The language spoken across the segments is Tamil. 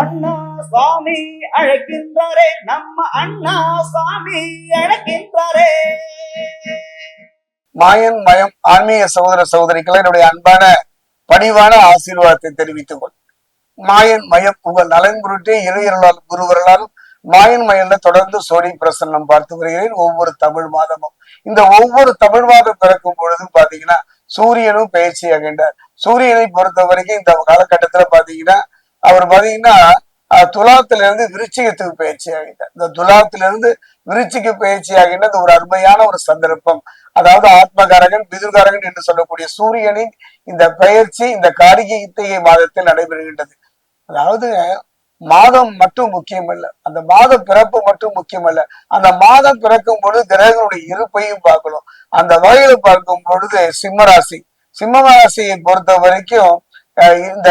அண்ணா சுவாமி அழைக்கின்றாரே நம்ம அண்ணா சுவாமி அழைக்கின்றாரே. மாயன் மயம் ஆன்மீக சகோதர சகோதரிகளை என்னுடைய அன்பான பணிவான ஆசீர்வாதத்தை தெரிவித்துக் கொள். மாயன் மயம் உங்கள் நலன் குருட்டே இறையர்களால் குருவர்களால் மாயன் மயல்ல தொடர்ந்து சோனி பிரசன்னம் பார்த்து வருகிறேன். ஒவ்வொரு தமிழ் மாதமும். இந்த ஒவ்வொரு தமிழ் மாதம் பிறக்கும் பொழுதும் பாத்தீங்கன்னா சூரியனும் பயிற்சி அகின்றார். சூரியனை பொறுத்த வரைக்கும் இந்த காலகட்டத்துல பாத்தீங்கன்னா அவர் பாத்தீங்கன்னா துலாத்துல இருந்து விருச்சிகத்துக்கு பயிற்சி ஆகிட்டார். இந்த துலாத்துல இருந்து விருச்சிக்கு பயிற்சி ஆகின்ற ஒரு அருமையான ஒரு சந்தர்ப்பம். அதாவது ஆத்மகாரகன் பிதுர்காரகன் என்று சொல்லக்கூடிய சூரியனின் இந்த பயிற்சி இந்த காரிகை மாதத்தில் நடைபெறுகின்றது. அதாவது மாதம் மட்டும் முக்கியமல்ல அந்த மாத பிறப்பு மட்டும் முக்கியமல்ல அந்த மாதம் பிறக்கும் பொழுது கிரகங்களுடைய இருப்பையும் பார்க்கணும். அந்த வகையில பார்க்கும் பொழுது சிம்மராசி. சிம்ம ராசியை பொறுத்த வரைக்கும் அஹ், இந்த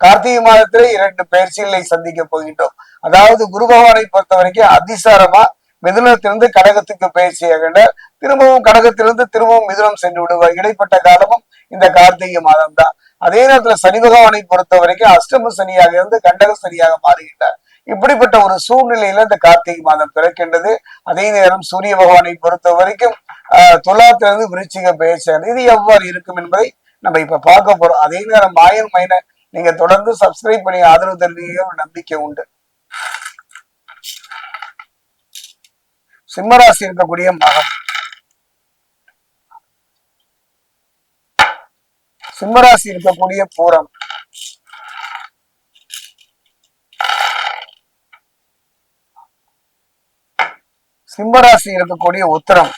கார்த்திகை மாதத்திலே இரண்டு பயிற்சிகளை சந்திக்க போகின்றோம். அதாவது குரு பகவானை பொறுத்த வரைக்கும் அதிசாரமா மிதுனத்திலிருந்து கடகத்துக்கு பயிற்சியாகின்ற திரும்பவும் கடகத்திலிருந்து திரும்பவும் மிதுனம் சென்று விடுவார். இடைப்பட்ட காலமும் இந்த கார்த்திகை மாதம் தான் அதே நேரத்துல சனி பகவானை பொறுத்த வரைக்கும் அஷ்டம சனியாக இருந்து கண்டக சனியாக மாறுகின்றார். இப்படிப்பட்ட ஒரு சூழ்நிலையில இந்த கார்த்திகை மாதம் பிறக்கின்றது. அதே நேரம் சூரிய பகவானை பொறுத்த வரைக்கும் ஆஹ் துலாத்திலிருந்து விருச்சிக பயிற்சியானது இது எவ்வாறு இருக்கும் என்பதை நம்ம இப்ப பார்க்க போறோம். அதே நேரம் மாயன் மைன நீங்க தொடர்ந்து சப்ஸ்கிரைப் பண்ணி ஆதரவு தருவீங்க நம்பிக்கை உண்டு. சிம்மராசி இருக்கக்கூடிய மகம் சிம்மராசி இருக்கக்கூடிய பூரம். சிம்மராசி இருக்கக்கூடிய உத்தரம்.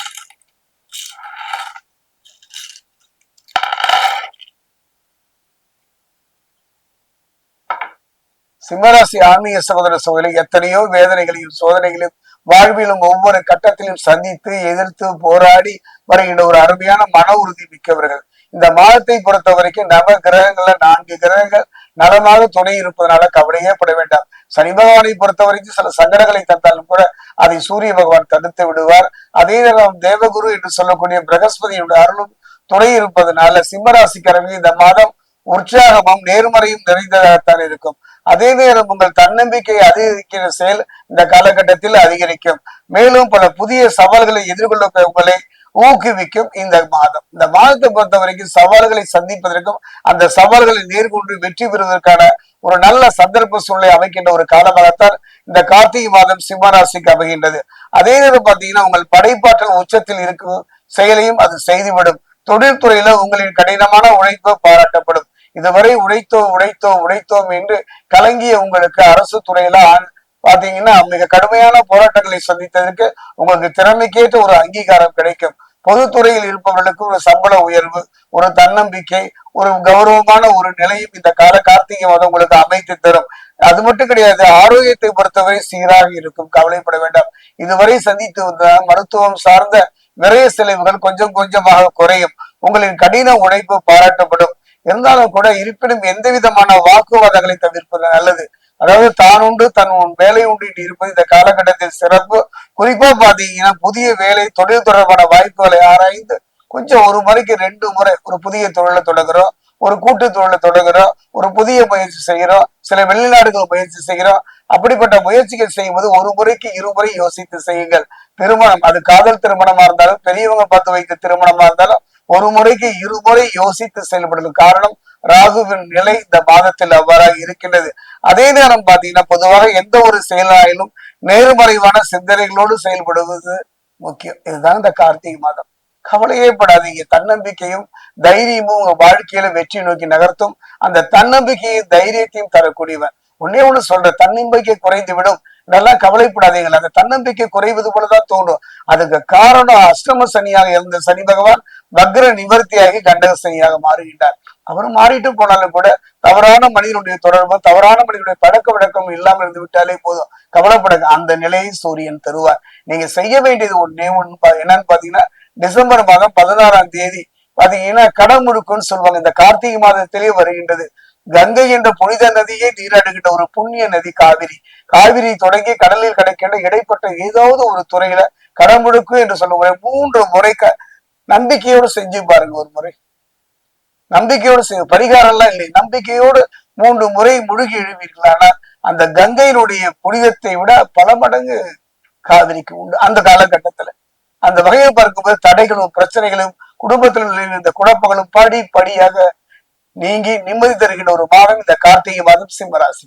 சிம்மராசி ஆன்மீக சகோதர சகோதரி எத்தனையோ வேதனைகளையும் சோதனைகளையும் வாழ்விலும் ஒவ்வொரு கட்டத்திலும் சந்தித்து எதிர்த்து போராடி வருகின்ற ஒரு அருமையான மன உறுதி மிக்கவர்கள். இந்த மாதத்தை பொறுத்த வரைக்கும் நவ கிரகங்கள்ல நான்கு கிரகங்கள் நலமாக துணை இருப்பதனால கவலையே பட வேண்டாம். சனி பகவானை பொறுத்த வரைக்கும் சில சங்கடங்களை தந்தாலும் கூட அதை சூரிய பகவான் தடுத்து விடுவார். அதே நேரம் தேவகுரு என்று சொல்லக்கூடிய பிரகஸ்பதியுடைய அருளும் துணை இருப்பதனால சிம்மராசிக்காரர்கள் இந்த மாதம் உற்சாகமும் நேர்மறையும் நிறைந்ததாகத்தான் இருக்கும். அதே நேரம் உங்கள் தன்னம்பிக்கை அதிகரிக்கிற செயல் இந்த காலகட்டத்தில் அதிகரிக்கும். மேலும் பல புதிய சவால்களை எதிர்கொள்ள உங்களை ஊக்குவிக்கும் இந்த மாதம். இந்த மாதத்தை பொறுத்த வரைக்கும் சவால்களை சந்திப்பதற்கும் அந்த சவால்களை நேர்கொண்டு வெற்றி பெறுவதற்கான ஒரு நல்ல சந்தர்ப்ப சூழ்நிலை அமைக்கின்ற ஒரு காலமாகத்தான் இந்த கார்த்திகை மாதம் சிம்மராசிக்கு அமைகின்றது. அதே நேரம் பார்த்தீங்கன்னா உங்கள் படைப்பாற்றல் உச்சத்தில் இருக்கும் செயலையும் அது செய்துவிடும். தொழில்துறையில உங்களின் கடினமான உழைப்பு பாராட்டப்படும். இதுவரை உடைத்தோம் உடைத்தோம் உடைத்தோம் என்று கலங்கிய உங்களுக்கு அரசு துறையில ஆண்- பாத்தீங்கன்னா மிக கடுமையான போராட்டங்களை சந்தித்ததற்கு உங்களுக்கு திறமைக்கேற்ற ஒரு அங்கீகாரம் கிடைக்கும். பொதுத்துறையில் இருப்பவர்களுக்கு ஒரு சம்பள உயர்வு ஒரு தன்னம்பிக்கை ஒரு கௌரவமான ஒரு நிலையும் இந்த கால கார்த்திகை மாதம் உங்களுக்கு அமைத்து தரும். அது மட்டும் கிடையாது ஆரோக்கியத்தை பொறுத்தவரை சீராக இருக்கும் கவலைப்பட வேண்டாம். இதுவரை சந்தித்து வந்த மருத்துவம் சார்ந்த நிறைய செலவுகள் கொஞ்சம் கொஞ்சமாக குறையும். உங்களின் கடின உழைப்பு பாராட்டப்படும். இருந்தாலும் கூட இருப்பினும் எந்த விதமான வாக்குவாதங்களை தவிர்ப்பது நல்லது. அதாவது தான் உண்டு தன் உன் வேலை உண்டு இருப்பது இந்த காலகட்டத்தில் சிறப்பு. குறிப்பா பாத்தீங்கன்னா புதிய வேலை தொழில் தொடர்பான வாய்ப்புகளை ஆராய்ந்து கொஞ்சம் ஒரு முறைக்கு ரெண்டு முறை ஒரு புதிய தொழிலை தொடங்குறோம் ஒரு கூட்டு தொழிலை தொடங்குறோம் ஒரு புதிய முயற்சி செய்கிறோம் சில வெளிநாடுகள் முயற்சி செய்கிறோம். அப்படிப்பட்ட முயற்சிகள் செய்யும்போது ஒரு முறைக்கு இருமுறை யோசித்து செய்யுங்கள். திருமணம் அது காதல் திருமணமா இருந்தாலும் பெரியவங்க பார்த்து வைத்த திருமணமா இருந்தாலும் ஒரு முறைக்கு இருமுறை யோசித்து செயல்படுவது காரணம் ராகுவின் நிலை இந்த மாதத்தில் அவ்வாறாக இருக்கின்றது. அதே நேரம் பாத்தீங்கன்னா பொதுவாக எந்த ஒரு செயலாயிலும் நேர்மறைவான சிந்தனைகளோடு செயல்படுவது முக்கியம். இதுதான் இந்த கார்த்திகை மாதம். கவலையே படாதீங்க. தன்னம்பிக்கையும் தைரியமும் உங்க வாழ்க்கையில வெற்றி நோக்கி நகர்த்தும். அந்த தன்னம்பிக்கையும் தைரியத்தையும் தரக்கூடியவன். ஒன்னே ஒண்ணு சொல்ற தன்னம்பிக்கை குறைந்து விடும். நல்லா கவலைப்படாதீங்கள் அந்த தன்னம்பிக்கை குறைவது போலதான் தோணும் அதுக்கு காரணம் அஷ்டம சனியாக இருந்த சனி பகவான் வக்ர நிவர்த்தியாகி கண்டக சனியாக மாறுகின்றார். அவர் மாறிட்டு போனாலும் கூட தவறான மனிதனுடைய தொடர்பு தவறான மனிதனுடைய பழக்க வழக்கம் இல்லாமல் இருந்து விட்டாலே போதும். கவலைப்படுங்க அந்த நிலையை சூரியன் தருவார். நீங்க செய்ய வேண்டியது ஒன்னே ஒன்று பா- என்னன்னு பாத்தீங்கன்னா டிசம்பர் மாதம் பதினாறாம் தேதி பாத்தீங்கன்னா கடமுழுக்குன்னு சொல்லுவாங்க. இந்த கார்த்திகை மாதத்திலேயே வருகின்றது. கங்கை என்ற புனித நதியை நீராடுகின்ற ஒரு புண்ணிய நதி காவிரி. காவிரி தொடங்கி கடலில் கிடைக்கின்ற இடைப்பட்ட ஏதாவது ஒரு துறையில கடமுழுக்கு என்று சொல்லுவாங்க மூன்று முறை க- நம்பிக்கையோடு செஞ்சு பாருங்க ஒரு முறை. நம்பிக்கையோடு செய்ய பரிகாரம் எல்லாம் இல்லை. நம்பிக்கையோடு மூன்று முறை முழுகி எழுவீர்கள். ஆனால் அந்த கங்கையினுடைய புனிதத்தை விட பல மடங்கு காவிரிக்கு உண்டு. அந்த காலகட்டத்துல. அந்த வகையை பார்க்கும்போது தடைகளும் பிரச்சனைகளும் குடும்பத்தில் இருந்த குழப்பங்களும் படி படியாக நீங்கி நிம்மதி தருகின்ற ஒரு மாதம் இந்த கார்த்திகை மாதம் சிம்மராசி